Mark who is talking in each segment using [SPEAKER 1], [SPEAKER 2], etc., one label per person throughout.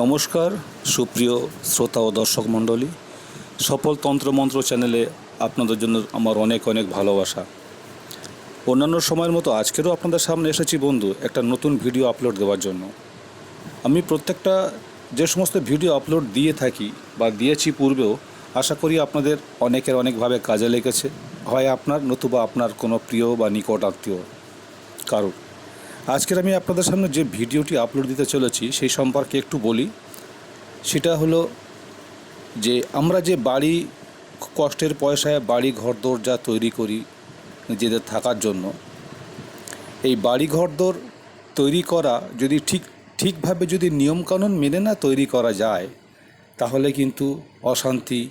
[SPEAKER 1] নমস্কার, সুপ্রিয় শ্রোতা ও দর্শক মণ্ডলী। সফল তন্ত্রমন্ত্র চ্যানেলে আপনাদের জন্য আমার অনেক অনেক ভালোবাসা। অন্যান্য সময়ের মতো আজকেরও আপনাদের সামনে এসেছি বন্ধু, একটা নতুন ভিডিও আপলোড দেওয়ার জন্য। আমি প্রত্যেকটা যে সমস্ত ভিডিও আপলোড দিয়ে থাকি বা দিয়েছি পূর্বেও, আশা করি আপনাদের অনেকের অনেকভাবে কাজে লেগেছে। হয় আপনার নতুবা আপনার কোনো প্রিয় বা নিকট আত্মীয় কারণ আজকের আমি আপনাদের সামনে যে ভিডিওটি আপলোড দিতে চলেছি, সেই সম্পর্কে একটু বলি। সেটা হলো যে আমরা যে বাড়ি কষ্টের পয়সায় বাড়ি ঘর যা তৈরি করি নিজেদের থাকার জন্য, এই বাড়ি ঘরদোর তৈরি করা যদি ঠিক, ঠিকভাবে যদি নিয়মকানুন মেনে না তৈরি করা যায়, তাহলে কিন্তু অশান্তি,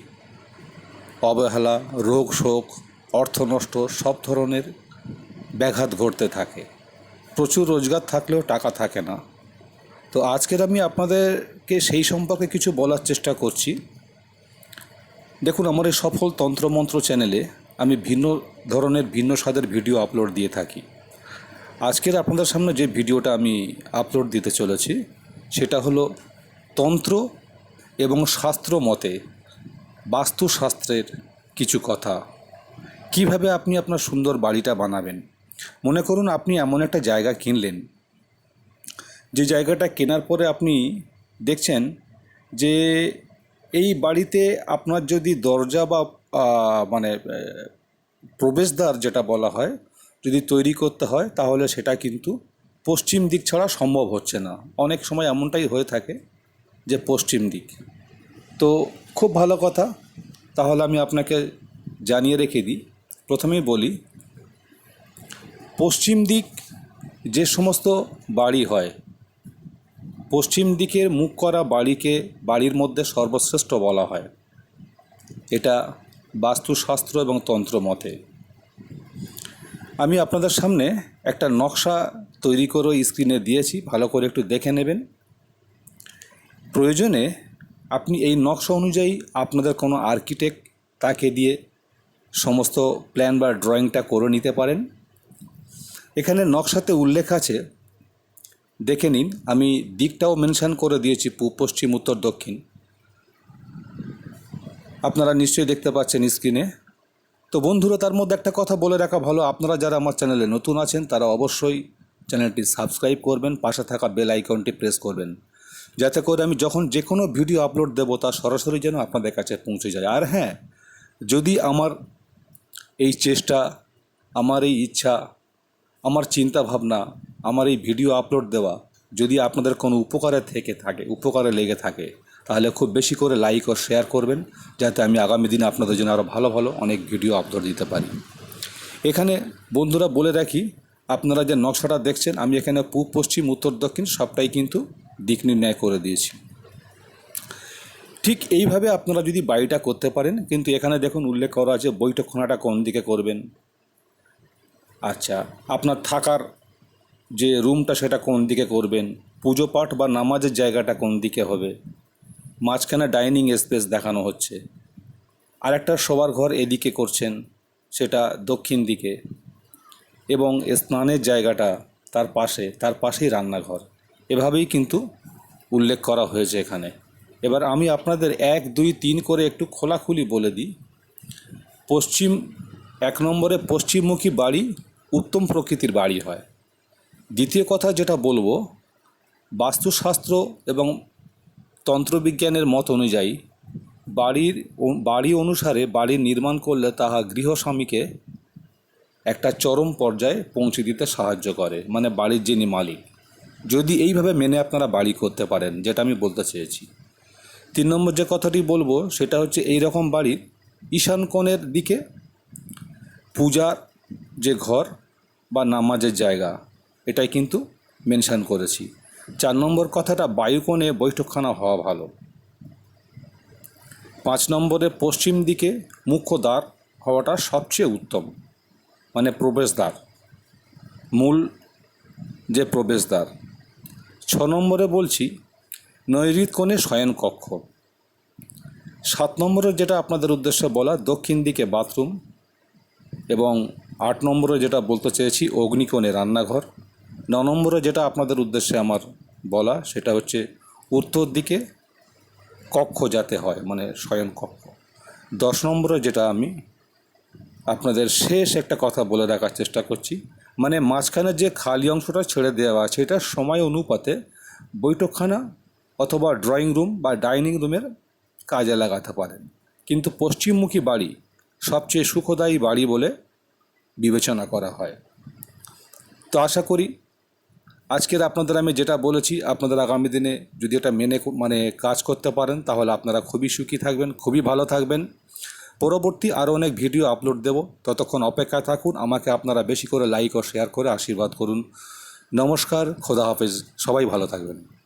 [SPEAKER 1] অবহেলা, রোগ শোক, অর্থনষ্ট সব ধরনের ব্যাঘাত ঘটতে থাকে। প্রচুর রোজগার থাকলেও টাকা থাকে না। তো আজকের আমি আপনাদেরকে সেই সম্পর্কে কিছু বলার চেষ্টা করছি। দেখুন, আমার এই সফল তন্ত্রমন্ত্র চ্যানেলে আমি ভিন্ন ধরনের, ভিন্ন স্বাদের ভিডিও আপলোড দিয়ে থাকি। আজকের আপনাদের সামনে যে ভিডিওটা আমি আপলোড দিতে চলেছি, সেটা হলো তন্ত্র এবং শাস্ত্র মতে বাস্তুশাস্ত্রের কিছু কথা। কীভাবে আপনি আপনার সুন্দর বাড়িটা বানাবেন? মনে করুন আপনি এমন একটা জায়গা কিনলেন। যে জায়গাটা কেনার পরে আপনি দেখছেন যে এই বাড়িতে আপনার যদি দরজা বা মানে প্রবেশদ্বার যেটা বলা হয়, যদি তৈরি করতে হয়, তাহলে সেটা কিন্তু পশ্চিম দিক ছাড়া সম্ভব হচ্ছে না। অনেক সময় এমনটাই হয়ে থাকে যে পশ্চিম দিক। তো খুব ভালো কথা। তাহলে আমি আপনাকে জানিয়ে রেখে দিই। প্রথমেই বলি পশ্চিম দিক যে সমস্ত বাড়ি হয়, পশ্চিম দিকের মুখ করা বাড়িকে বাড়ির মধ্যে সর্বশ্রেষ্ঠ বলা হয়। এটা বাস্তুশাস্ত্র এবং তন্ত্র মতে। আমি আপনাদের সামনে একটা নকশা তৈরি করে স্ক্রিনে দিয়েছি, ভালো করে একটু দেখে নেবেন। প্রয়োজনে আপনি এই নকশা অনুযায়ী আপনাদের কোনো আর্কিটেক্ট তাকে দিয়ে সমস্ত প্ল্যান বা ড্রয়িংটা করে নিতে পারেন। এখানে নকশাতে উল্লেখ আছে, দেখে নিন, আমি দিকটাও মেনশান করে দিয়েছি পূব পশ্চিম, উত্তর, দক্ষিণ। আপনারা নিশ্চয়ই দেখতে পাচ্ছেন স্ক্রিনে। তো বন্ধুরা, তার মধ্যে একটা কথা বলে রাখা ভালো, আপনারা যারা আমার চ্যানেলে নতুন আছেন, তারা অবশ্যই চ্যানেলটি সাবস্ক্রাইব করবেন, পাশে থাকা বেল আইকনটি প্রেস করবেন, যাতে করে আমি যখন যে কোনো ভিডিও আপলোড দেবো, তা সরাসরি যেন আপনাদের কাছে পৌঁছে যায়। আর হ্যাঁ যদি আমার এই চেষ্টা, আমার এই ইচ্ছা আমার চিন্তা ভাবনা, আমার এই ভিডিও আপলোড দেওয়া, যদি আপনাদের কোনো উপকারে থেকে থাকে, উপকারে লেগে থাকে, তাহলে খুব বেশি করে লাইক ও শেয়ার করবেন, যাতে আমি আগামী দিনে আপনাদের জন্য আরও ভালো ভালো অনেক ভিডিও আপলোড দিতে পারি। এখানে বন্ধুরা বলে রাখি, আপনারা যে নকশাটা দেখছেন, আমি এখানে পূব, পশ্চিম, উত্তর, দক্ষিণ সবটাই কিন্তু দিক নির্ণয় করে দিয়েছি। ঠিক এইভাবে আপনারা যদি বাড়িটা করতে পারেন, কিন্তু এখানে দেখুন উল্লেখ করা আছে বৈঠকখানাটা কোন দিকে করবেন আচ্ছা আপনার থাকার যে রুমটা সেটা কোন দিকে করবেন? পুজো পাঠ বা নামাজের জায়গাটা কোন দিকে হবে? মাঝখানে ডাইনিং স্পেস দেখানো হচ্ছে। আর একটা শোবার ঘর এদিকে করছেন, সেটা দক্ষিণ দিকে। এবং স্নানের জায়গাটা তার পাশে, তার পাশেই রান্নাঘর। এভাবেই কিন্তু উল্লেখ করা হয়েছে এখানে। এবার আমি আপনাদের এক, দুই, তিন করে একটু খোলাখুলি বলে দিই। পশ্চিম, এক নম্বরে পশ্চিমমুখী বাড়ি উত্তম প্রকৃতির বাড়ি হয়। দ্বিতীয় কথা যেটা বলব, বাস্তুশাস্ত্র এবং তন্ত্রবিজ্ঞানের মত অনুযায়ী বাড়ির বাড়ি অনুসারে বাড়ি নির্মাণ করলে তাহা গৃহস্বামীকে একটা চরম পর্যায়ে পৌঁছে দিতে সাহায্য করে মানে বাড়ির যিনি মালিক। যদি এইভাবে মেনে আপনারা বাড়ি করতে পারেন, যেটা আমি বলতে চেয়েছি। তিন নম্বর যে কথাটি বলব, সেটা হচ্ছে এই রকম বাড়ির ঈশান কোণের দিকে পূজার যে ঘর বা নামাজের জায়গা, এটাই কিন্তু মেনশান করেছি। চার নম্বর কথাটা বায়ুকোণে বৈঠকখানা হওয়া ভালো। পাঁচ নম্বরে, পশ্চিম দিকে মুখ্য দ্বার হওয়াটা সবচেয়ে উত্তম মানে প্রবেশদ্বার, মূল যে প্রবেশদ্বার। ছ নম্বরে বলছি নৈরিত কোণে শয়ন কক্ষ। সাত নম্বরে যেটা আপনাদের উদ্দেশ্যে বলা, দক্ষিণ দিকে বাথরুম এবং আট নম্বরে যেটা বলতে চেয়েছি, অগ্নিকোণে রান্নাঘর। ন নম্বরে যেটা আপনাদের উদ্দেশ্যে আমার বলা, সেটা হচ্ছে উত্তর দিকে কক্ষ যাতে হয় মানে শয়ন কক্ষ। দশ নম্বরে যেটা আমি আপনাদের শেষ একটা কথা বলে রাখার চেষ্টা করছি মানে মাঝখানে যে খালি অংশটা ছেড়ে দেওয়া আছে, এটা সময় অনুপাতে বৈঠকখানা অথবা ড্রয়িং রুম বা ডাইনিং রুমের কাজে লাগাতে পারেন। কিন্তু পশ্চিমমুখী বাড়ি সবচেয়ে সুখদায়ী বাড়ি বলে বিবেচনা করা হয়। তো আশা করি আজকের আপনাদের আমি যেটা বলেছি, আপনাদের আগামী দিনে যদি এটা মেনে মানে কাজ করতে পারেন, তাহলে আপনারা খুবই সুখী থাকবেন, খুবই ভালো থাকবেন। পরবর্তী আরও অনেক ভিডিও আপলোড দেব। ততক্ষণ অপেক্ষা থাকুন, আমাকে আপনারা বেশি করে লাইক ও শেয়ার করে আশীর্বাদ করুন। নমস্কার, খোদা হাফেজ, সবাই ভালো থাকবেন।